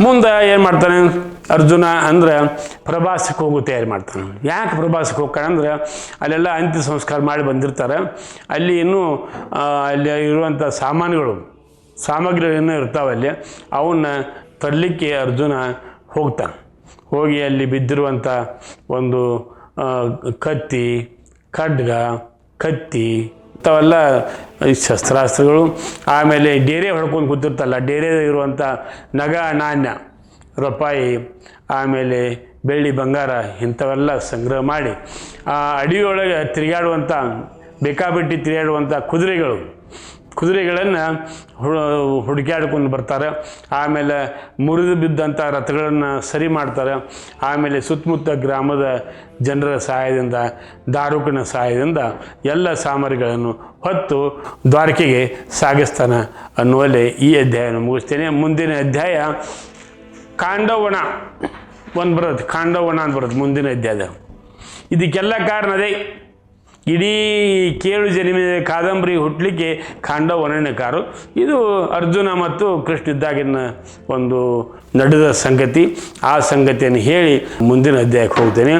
ಮುಂದೆ ಏನು ಮಾಡ್ತಾನೆ? ಅರ್ಜುನ ಅಂದ್ರೆ ಪ್ರವಾಸಕ್ಕೆ ಹೋಗು ತಯಾರಿ ಮಾಡ್ತಾನೆ. ಯಾಕೆ ಪ್ರವಾಸಕ್ಕೆ ಹೋಗ್ತಾನೆ ಅಂದ್ರೆ ಅಲ್ಲೆಲ್ಲ ಅಂತ್ಯ ಸಂಸ್ಕಾರ ಮಾಡಿ ಬಂದಿರ್ತಾರೆ. ಅಲ್ಲಿ ಇನ್ನೂ ಅಲ್ಲಿ ಇರುವಂಥ ಸಾಮಾನುಗಳು ಸಾಮಗ್ರಿಗಳು ಇನ್ನೂ ಇರ್ತಾವೆ ಅಲ್ಲಿ, ಅವನ್ನ ತರಲಿಕ್ಕೆ ಅರ್ಜುನ ಹೋಗ್ತಾನೆ. ಹೋಗಿ ಅಲ್ಲಿ ಬಿದ್ದಿರುವಂಥ ಒಂದು ಕತ್ತಿ, ಖಡ್ಗ, ಕತ್ತಿ ಇಂಥವೆಲ್ಲ ಈ ಶಸ್ತ್ರಾಸ್ತ್ರಗಳು. ಆಮೇಲೆ ಡೇರೆ ಹೊಡ್ಕೊಂಡು ಕೂತಿರ್ತಲ್ಲ, ಡೇರೆ ಇರುವಂಥ ನಗ ನಾಣ್ಯ, ರೂಪಾಯಿ, ಆಮೇಲೆ ಬೆಳ್ಳಿ ಬಂಗಾರ ಇಂಥವೆಲ್ಲ ಸಂಗ್ರಹ ಮಾಡಿ, ಆ ಅಡಿಯೊಳಗೆ ತಿರುಗಾಡುವಂಥ ಬೇಕಾಬಿಟ್ಟಿ ತಿರುಗಾಡುವಂಥ ಕುದುರೆಗಳು ಕುದುರೆಗಳನ್ನು ಹುಡುಕ್ಯಾಡ್ಕೊಂಡು ಬರ್ತಾರೆ. ಆಮೇಲೆ ಮುರಿದು ಬಿದ್ದಂಥ ರಥಗಳನ್ನು ಸರಿ ಮಾಡ್ತಾರೆ. ಆಮೇಲೆ ಸುತ್ತಮುತ್ತ ಗ್ರಾಮದ ಜನರ ಸಹಾಯದಿಂದ, ದಾರುಕನ ಸಹಾಯದಿಂದ ಎಲ್ಲ ಸಾಮಗ್ರಿಗಳನ್ನು ಹೊತ್ತು ದ್ವಾರಕೆಗೆ ಸಾಗಿಸ್ತಾನೆ ಅನ್ನುವಲ್ಲಿ ಈ ಅಧ್ಯಾಯನ ಮುಗಿಸ್ತೇನೆ. ಮುಂದಿನ ಅಧ್ಯಾಯ ಕಾಂಡವಣ ಒಂದು ಬರುತ್ತೆ. ಕಾಂಡವಣ ಅಂತ ಬರುತ್ತೆ ಮುಂದಿನ ಅಧ್ಯಾಯ ಇದಕ್ಕೆಲ್ಲ ಕಾರಣ ಅದೇ. ಇಡೀ ಕೇಳು ಜನಿಮಿನ ಕಾದಂಬರಿ ಹುಟ್ಟಲಿಕ್ಕೆ ಕಾಂಡ ವರ್ಣನೆಕಾರು ಇದು ಅರ್ಜುನ ಮತ್ತು ಕೃಷ್ಣ ಇದ್ದಾಗಿನ ಒಂದು ನಡೆದ ಸಂಗತಿ. ಆ ಸಂಗತಿಯನ್ನು ಹೇಳಿ ಮುಂದಿನ ಅಧ್ಯಾಯಕ್ಕೆ ಹೋಗ್ತೇನೆ.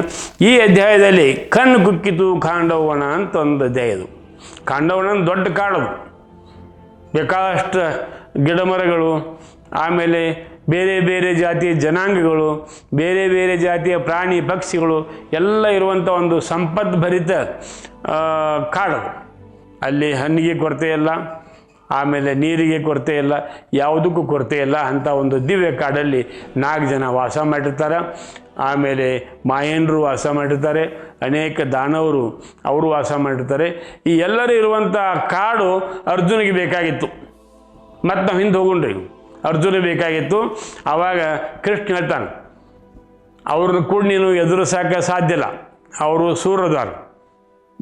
ಈ ಅಧ್ಯಾಯದಲ್ಲಿ ಕಣ್ಣು ಕುಕ್ಕಿತು ಕಾಂಡವಣ ಅಂತ ಒಂದು ಅಧ್ಯಾಯ ಇದು. ಕಾಂಡವಣ ದೊಡ್ಡ ಕಾಡು ಬೇಕಾದಷ್ಟು ಗಿಡಮರಗಳು, ಆಮೇಲೆ ಬೇರೆ ಬೇರೆ ಜಾತಿಯ ಜನಾಂಗಗಳು, ಬೇರೆ ಬೇರೆ ಜಾತಿಯ ಪ್ರಾಣಿ ಪಕ್ಷಿಗಳು ಎಲ್ಲ ಇರುವಂಥ ಒಂದು ಸಂಪದ್ಭರಿತ ಕಾಡು ಅಲ್ಲಿ ಹಣ್ಣಿಗೆ ಕೊರತೆ ಇಲ್ಲ, ಆಮೇಲೆ ನೀರಿಗೆ ಕೊರತೆ ಇಲ್ಲ, ಯಾವುದಕ್ಕೂ ಕೊರತೆ ಇಲ್ಲ ಅಂಥ ಒಂದು ದಿವ್ಯ ಕಾಡಲ್ಲಿ ನಾಲ್ಕು ಜನ ವಾಸ ಮಾಡಿರ್ತಾರೆ. ಆಮೇಲೆ ಮಾಯನರು ವಾಸ ಮಾಡಿರ್ತಾರೆ, ಅನೇಕ ದಾನವರು ಅವರು ವಾಸ ಮಾಡಿರ್ತಾರೆ. ಈ ಎಲ್ಲರೂ ಇರುವಂಥ ಕಾಡು ಅರ್ಜುನಿಗೆ ಬೇಕಾಗಿತ್ತು. ಮತ್ತು ನಾವು ಹಿಂದೆ ಹೋಗೊಂಡ್ರಿ. ಅರ್ಜುನ ಬೇಕಾಗಿತ್ತು. ಆವಾಗ ಕೃಷ್ಣ ಹೇಳ್ತಾನೆ ಅವ್ರನ್ನ ಕೂಡ ನೀನು ಎದುರಿಸೋಕೆ ಸಾಧ್ಯ ಇಲ್ಲ. ಅವರು ಸೂರ್ಯದಾರು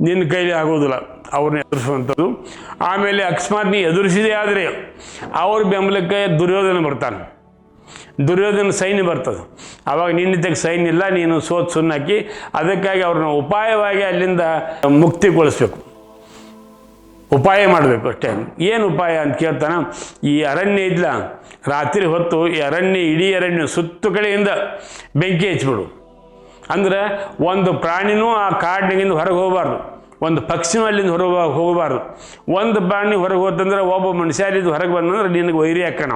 ನಿನ್ನ ಕೈಲಿ ಆಗೋದಿಲ್ಲ ಅವ್ರನ್ನ ಎದುರಿಸುವಂಥದ್ದು. ಆಮೇಲೆ ಅಕಸ್ಮಾತ್ ನೀ ಎದುರಿಸಿದೆ ಆದರೆ ಅವ್ರ ಬೆಂಬಲಕ್ಕೆ ದುರ್ಯೋಧನ ಬರ್ತಾನೆ. ದುರ್ಯೋಧನ ಸೈನ್ಯ ಬರ್ತದೆ. ಆವಾಗ ನಿನ್ನ ಸೈನ್ಯ ಇಲ್ಲ, ನೀನು ಸೋತ್ ಸುನ್ನಾಕಿ ಅದಕ್ಕಾಗಿ ಅವ್ರನ್ನ ಉಪಾಯವಾಗಿ ಅಲ್ಲಿಂದ ಮುಕ್ತಿಗೊಳಿಸ್ಬೇಕು. ಉಪಾಯ ಮಾಡಬೇಕು ಅಷ್ಟೇ. ಏನು ಉಪಾಯ ಅಂತ ಕೇಳ್ತಾನೆ? ಈ ಅರಣ್ಯ ಇದ್ಲ, ರಾತ್ರಿ ಹೊತ್ತು ಈ ಅರಣ್ಯ, ಇಡೀ ಅರಣ್ಯ ಸುತ್ತು ಕಡೆಯಿಂದ ಬೆಂಕಿ ಹಚ್ಬಿಡು. ಅಂದ್ರೆ ಒಂದು ಪ್ರಾಣಿನೂ ಆ ಕಾಡಿನಿಂದ ಹೊರಗೆ ಹೋಗಬಾರ್ದು. ಒಂದು ಪಕ್ಷಿನೂ ಅಲ್ಲಿಂದ ಹೊರಗೆ ಹೋಗಬಾರ್ದು. ಒಂದು ಪ್ರಾಣಿ ಹೊರಗೆ ಹೋತಂದ್ರೆ ಒಬ್ಬ ಮನುಷ್ಯ ಅಲ್ಲಿಂದ ಹೊರಗೆ ಬಂದಂದ್ರೆ ನಿನಗೆ ವೈರಿ ಹಾಕೋಣ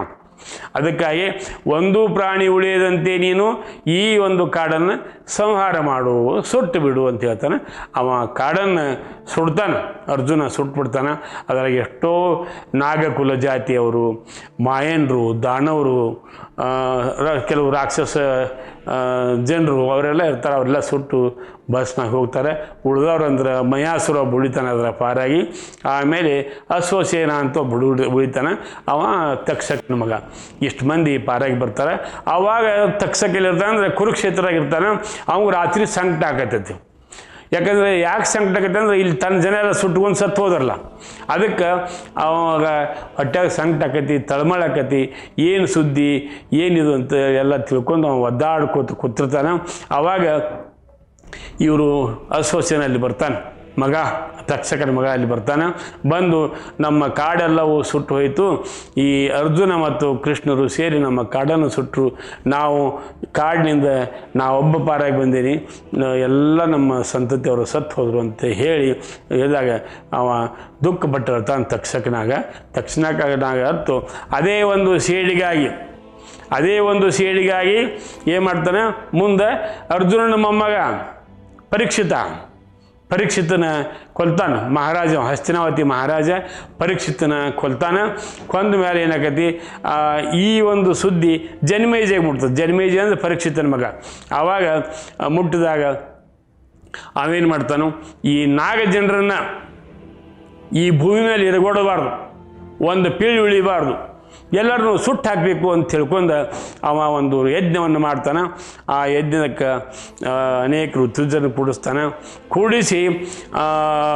ಅದಕ್ಕಾಗಿ ಒಂದು ಪ್ರಾಣಿ ಉಳಿಯದಂತೆ ನೀನು ಈ ಒಂದು ಕಾಡನ್ನು ಸಂಹಾರ ಮಾಡು, ಸುಟ್ಟು ಬಿಡು ಅಂತ ಹೇಳ್ತಾನೆ. ಅವ ಕಾಡನ್ನು ಸುಡ್ತಾನೆ, ಅರ್ಜುನ ಸುಟ್ಬಿಡ್ತಾನೆ. ಅದರಾಗ ಎಷ್ಟೋ ನಾಗಕುಲ ಜಾತಿಯವರು, ಮಾಯನರು, ದಾನವರು ಕೆಲವು ರಾಕ್ಷಸ ಜನರು ಅವರೆಲ್ಲ ಇರ್ತಾರೆ, ಅವರೆಲ್ಲ ಸುಟ್ಟು ಬಸ್ನಾಗ ಹೋಗ್ತಾರೆ. ಉಳಿದವ್ರು ಅಂದ್ರೆ ಮಯಾಸುರ ಬುಳಿತಾನೆ ಅದರ ಪಾರಾಗಿ, ಆಮೇಲೆ ಅಶ್ವಸೇನ ಅಂತ ಬುಡು ಉಳಿತಾನೆ ಅವ ತಕ್ಷಕನ ಮಗ. ಇಷ್ಟು ಮಂದಿ ಪಾರಾಗಿ ಬರ್ತಾರೆ. ಅವಾಗ ತಕ್ಷಕಲ್ಲಿ ಇರ್ತಾನೆ ಅಂದರೆ ಕುರುಕ್ಷೇತ್ರದಾಗ ಇರ್ತಾನೆ ಅವ್ಗೆ ರಾತ್ರಿ ಸಂಕಟ ಆಗತ್ತೈತಿ ಯಾಕಂದರೆ ಯಾಕೆ ಸಂಕಟ ಆಗತ್ತೆ ಅಂದ್ರೆ ಇಲ್ಲಿ ತನ್ನ ಜನ ಎಲ್ಲ ಸುಟ್ಕೊಂಡು ಸತ್ತು ಹೋದ್ರಲ್ಲ. ಅದಕ್ಕೆ ಅವಾಗ ಹೊಟ್ಟೆಗೆ ಸಂಕಟ ಆಕತಿ ಏನು ಸುದ್ದಿ, ಏನಿದು ಅಂತ ಎಲ್ಲ ತಿಳ್ಕೊಂಡು ಅವ್ನು ಒದ್ದಾಡ್ಕೋತ ಕೂತಿರ್ತಾನೆ. ಆವಾಗ ಇವರು ಅಸ್ವಸ್ಥನಲ್ಲಿ ಬರ್ತಾನೆ. ಮಗ ತಕ್ಷಕನ ಮಗ ಅಲ್ಲಿ ಬರ್ತಾನೆ. ಬಂದು ನಮ್ಮ ಕಾಡೆಲ್ಲವೂ ಸುಟ್ಟು ಹೋಯಿತು. ಈ ಅರ್ಜುನ ಮತ್ತು ಕೃಷ್ಣರು ಸೇರಿ ನಮ್ಮ ಕಾಡನ್ನು ಸುಟ್ಟರು ನಾವು ಕಾಡಿನಿಂದ ನಾವೊಬ್ಬ ಪಾರಾಗಿ ಬಂದೀನಿ ಎಲ್ಲ ನಮ್ಮ ಸಂತತಿಯವರು ಸತ್ತು ಹೋದರು ಅಂತ ಹೇಳಿ ಹೇಳಿದಾಗ ಅವ ದುಃಖ ಪಟ್ಟಿರ್ತಾನೆ ತಕ್ಷಕನಾಗ. ತಕ್ಷಣಕ್ಕಾಗ ಹತ್ತು ಅದೇ ಒಂದು ಸೇಡಿಗಾಗಿ ಅದೇ ಒಂದು ಸೇಡಿಗಾಗಿ ಏನು ಮಾಡ್ತಾನೆ? ಮುಂದೆ ಅರ್ಜುನನ ಮೊಮ್ಮಗ ಪರೀಕ್ಷಿತ. ಪರೀಕ್ಷಿತನ ಕೊಲ್ತಾನ. ಮಹಾರಾಜ, ಹಸ್ತಿನಾವತಿ ಮಹಾರಾಜ ಪರೀಕ್ಷಿತನ ಕೊಲ್ತಾನ. ಕೊಂದ ಮೇಲೆ ಏನಾಕತಿ ಈ ಒಂದು ಸುದ್ದಿ ಜನ್ಮೇಜೆಗೆ ಮುಟ್ತದೆ ಜನ್ಮೇಜ ಅಂದರೆ ಪರೀಕ್ಷಿತನ ಮಗ. ಆವಾಗ ಮುಟ್ಟಿದಾಗ ಅವೇನು ಮಾಡ್ತಾನು, ಈ ನಾಗ ಜನರನ್ನು ಈ ಭೂಮಿ ಮೇಲೆ ಇರಗೊಡಬಾರ್ದು ಒಂದು ಪೀಳಿ ಉಳಿಬಾರ್ದು. ಎಲ್ಲರನ್ನೂ ಸುಟ್ಟು ಹಾಕಬೇಕು ಅಂತ ತಿಳ್ಕೊಂಡು ಅವ ಒಂದು ಯಜ್ಞವನ್ನು ಮಾಡ್ತಾನೆ. ಆ ಯಜ್ಞಕ್ಕೆ ಅನೇಕ ಋತುಜನ ಕೂಡಿಸ್ತಾನೆ. ಕೂಡಿಸಿ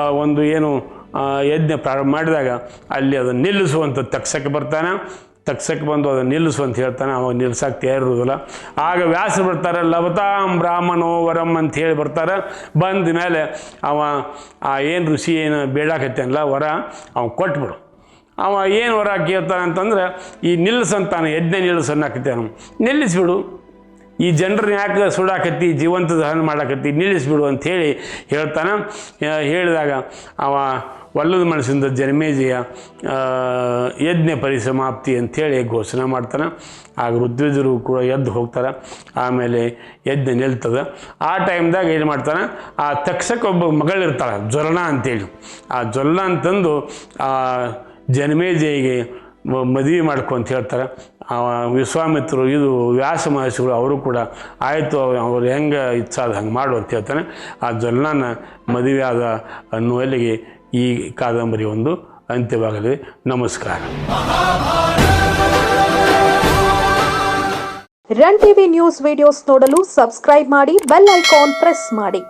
ಒಂದು ಏನು ಯಜ್ಞ ಪ್ರಾರಂಭ ಮಾಡಿದಾಗ ಅಲ್ಲಿ ಅದನ್ನು ನಿಲ್ಲಿಸುವಂಥ ತಕ್ಷಕ್ಕೆ ಬರ್ತಾನೆ. ತಕ್ಷಕ್ಕೆ ಬಂದು ಅದನ್ನು ನಿಲ್ಲಿಸು ಅಂತ ಹೇಳ್ತಾನೆ. ಅವಾಗ ನಿಲ್ಸಕ್ಕೆ ತಯಾರಿರುವುದಿಲ್ಲ ಆಗ ವ್ಯಾಸ ಬರ್ತಾರೆ, ಲವತಾಂ ಬ್ರಾಹ್ಮಣೋ ವರಂ ಅಂತ ಹೇಳಿ ಬರ್ತಾರೆ. ಬಂದ ಮೇಲೆ ಅವ, ಆ, ಏನು ಋಷಿ, ಏನು ಬೇಡಾಕತ್ತೇನಲ್ಲ ವರ, ಅವ ಕೊಟ್ಬಿಡು. ಅವ ಏನು ಹೊರ ಕೇಳ್ತಾನೆ ಅಂತಂದ್ರೆ, ಈ ನಿಲ್ಲಿಸಂತಾನೆ ಯಜ್ಞ ನಿಲ್ಲಿಸನ್ನಾಕತ್ತೇನು ನಿಲ್ಲಿಸ್ಬಿಡು. ಈ ಜನರನ್ನ ಯಾಕೆ ಸುಡಾಕತ್ತಿ ಜೀವಂತ ದಹನ ಮಾಡಾಕತ್ತಿ, ನಿಲ್ಲಿಸ್ಬಿಡು ಅಂತ ಹೇಳಿ ಹೇಳ್ತಾನೆ ಹೇಳಿದಾಗ ಅವ ಒಲ್ಲದ ಮನಸ್ಸಿಂದ ಜನ್ಮೇಜಯ ಯಜ್ಞ ಪರಿಸಮಾಪ್ತಿ ಅಂಥೇಳಿ ಘೋಷಣೆ ಮಾಡ್ತಾನೆ. ಆಗ ಋತ್ವಿಜರು ಕೂಡ ಎದ್ದು ಹೋಗ್ತಾರೆ. ಆಮೇಲೆ ಯಜ್ಞ ನಿಲ್ತದೆ. ಆ ಟೈಮ್ದಾಗ ಏನು ಮಾಡ್ತಾನೆ? ಆ ತಕ್ಷಕ ಒಬ್ಬ ಮಗಳಿರ್ತಾಳೆ ಜ್ವಲನ ಅಂತೇಳಿ ಆ ಜ್ವಲನ ಅಂತಂದು, ಆ ಜನ್ಮೇಜಯಿಗೆ ಮದುವೆ ಮಾಡ್ಕೊ ಅಂತ ಹೇಳ್ತಾರೆ. ವಿಶ್ವಾಮಿತ್ರರು, ಇದು ವ್ಯಾಸ ಮಹರ್ಷಿಗಳು, ಅವರು ಕೂಡ ಆಯಿತು, ಅವ್ರು ಹೆಂಗೆ ಇಚ್ಛಾದ ಹಂಗೆ ಮಾಡು ಅಂತ ಹೇಳ್ತಾನೆ. ಆ ಜಲ್ನಾನ ಮದುವೆ ಆದ ಅನ್ನುವಲ್ಲಿಗೆ ಈ ಕಾದಂಬರಿ ಒಂದು ಅಂತ್ಯವಾಗಲಿದೆ. ನಮಸ್ಕಾರ. ರನ್ ಟಿವಿ ನ್ಯೂಸ್ ವಿಡಿಯೋಸ್ ನೋಡಲು ಸಬ್ಸ್ಕ್ರೈಬ್ ಮಾಡಿ, ಬೆಲ್ ಐಕಾನ್ ಪ್ರೆಸ್ ಮಾಡಿ.